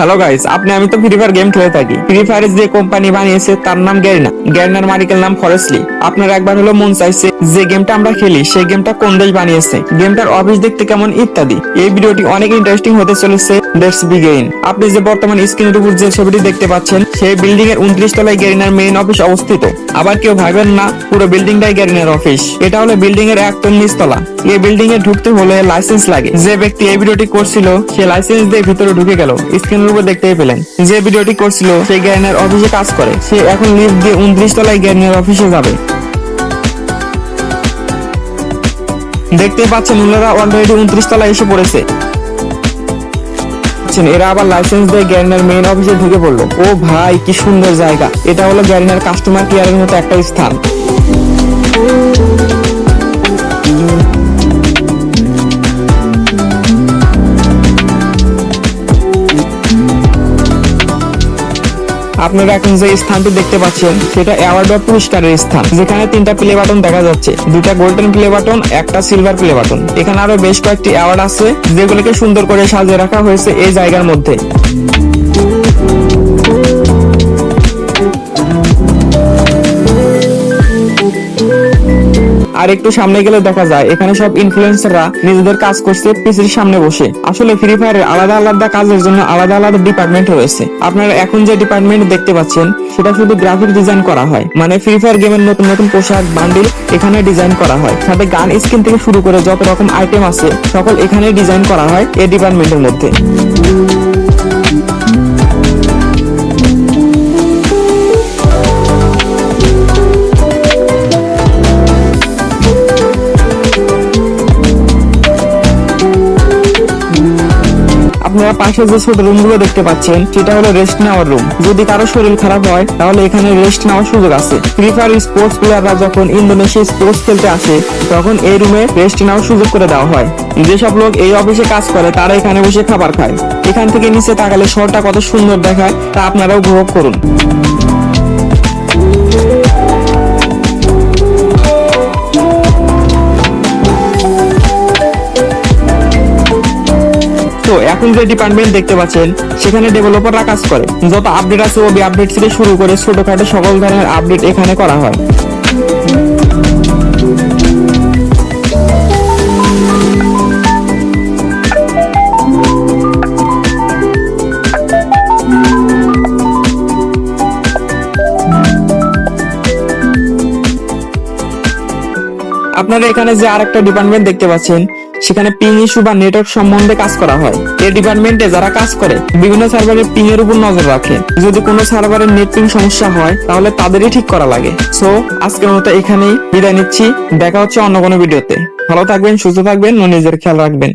Hello guys আপনি, আমি তো ফ্রি ফায়ার গেম খেলে থাকি। ফ্রি ফায়ারের যে কোম্পানি বানিয়েছে, তার নাম গ্যারিনা গ্যারিনার মালিকের নাম ফরেস্টলি আপনার একবার হলো মন চাইছে যে গেমটা আমরা খেলি, সেই গেমটা কোন দেশ বানিয়েছে? গেমটার অফিস দেখতে কেমন, ইত্যাদি। এই ভিডিওটি অনেক ইন্টারেস্টিং হতে চলেছে। লেটস বিগেইন আপনি যে বর্তমান স্ক্রিনের উপর যে ছবিটি দেখতে পাচ্ছেন, সেই বিল্ডিং এর উনত্রিশ তলায় গ্যারিনার মেইন অফিস অবস্থিত। আবার কেউ ভাবেন না, পুরো বিল্ডিংটাই গ্যারিনার অফিস এটা হলো বিল্ডিং এর একদম নিচতলা এই বিল্ডিং এ ঢুকতে হলে লাইসেন্স লাগে। যে ব্যক্তি এই ভিডিওটি করছিল, সে লাইসেন্স দিয়ে ভিতরে ঢুকে গেল। স্ক্রিনের উপর দেখতেই পেলেন। যে ভিডিওটি করছিল অফিসে কাজ করে। সে এখন লিফট দিয়ে উনত্রিশ তলায় অফিসে যাবে। দেখতে পাচ্ছেন অলরেডি উনত্রিশ তলায় এসে পড়েছে। এরা আবার লাইসেন্স দিয়ে গ্যারিনার মেইন অফিসে ঢুকে পড়ল। ও ভাই, কি সুন্দর জায়গা। এটা হলো গ্যারিনার কাস্টমার কেয়ারের মতো একটা স্থান। আপনারা এখন যে স্থানটি দেখতে পাচ্ছেন, সেটা অ্যাওয়ার্ড বা পুরস্কারের স্থান। যেখানে তিনটা প্লে বাটন দেখা যাচ্ছে। দুটা গোল্ডেন প্লে বাটন একটা সিলভার প্লে বাটন এখানে আরও বেশ কয়েকটি অ্যাওয়ার্ড আছে, যেগুলোকে সুন্দর করে সাজিয়ে রাখা হয়েছে এই জায়গার মধ্যে। আর একটু সামনে গেলে দেখা যায়, এখানে সব ইনফ্লুয়েন্সাররা নিজেদের কাজ করছে, পিসির সামনে বসে। আসলে ফ্রি ফায়ারের আলাদা আলাদা কাজের জন্য আলাদা আলাদা ডিপার্টমেন্ট রয়েছে। আপনারা এখন যে ডিপার্টমেন্ট দেখতে পাচ্ছেন, সেটা শুধু গ্রাফিক ডিজাইন করা হয়। মানে ফ্রি ফায়ার গেমের নতুন নতুন পোশাক বান্ডিল এখানে ডিজাইন করা হয়। সাথে গান স্কিন থেকে শুরু করে যত রকম আইটেম আছে, সকল এখানে ডিজাইন করা হয় এই ডিপার্টমেন্টের মধ্যে। পাশে যে ছোট রুমগুলো দেখতে পাচ্ছেন, সেটা হলো রেস্ট নেওয়ার রুম যদি কারও শরীর খারাপ হয়, তাহলে এখানে রেস্ট নেওয়ার সুযোগ আছে। ফ্রি ফায়ার স্পোর্টস প্লেয়াররা যখন ইন্দোনেশিয়া স্পোর্টস খেলতে আসে, তখন এই রুমে রেস্ট নেওয়ার সুযোগ করে দেওয়া হয়। যেসব লোক এই অফিসে কাজ করে, তারা এখানে বসে খাবার খায়। এখান থেকে নিচে তাকালে শহরটা কত সুন্দর দেখায়, তা আপনারাও উপভোগ করুন। এখন যে ডিপার্টমেন্ট দেখতে পাচ্ছেন, সেখানে ডেভেলপাররা কাজ করে। যত আপডেট আছে ওবি আপডেট থেকে শুরু করে ছোটখাটো সকল ধরনের আপডেট এখানে করা হয়। আপনারা এখানে যে আরেকটা ডিপার্টমেন্ট দেখতে পাচ্ছেন, সেখানে পিং ইস্যু বা নেটওয়ার্ক সম্বন্ধে কাজ করা হয়। এই ডিপার্টমেন্টে যারা কাজ করে, বিভিন্ন সার্ভারের পিং এর উপর নজর রাখে। যদি কোনো সার্ভারের নেট পিং সমস্যা হয়, তাহলে তাদেরই ঠিক করা লাগে। সো আজকের মতো এখানেই বিদায় নিচ্ছি। দেখা হচ্ছে অন্য কোনো ভিডিওতে ভালো থাকবেন, সুস্থ থাকবেন, ও নিজের খেয়াল রাখবেন।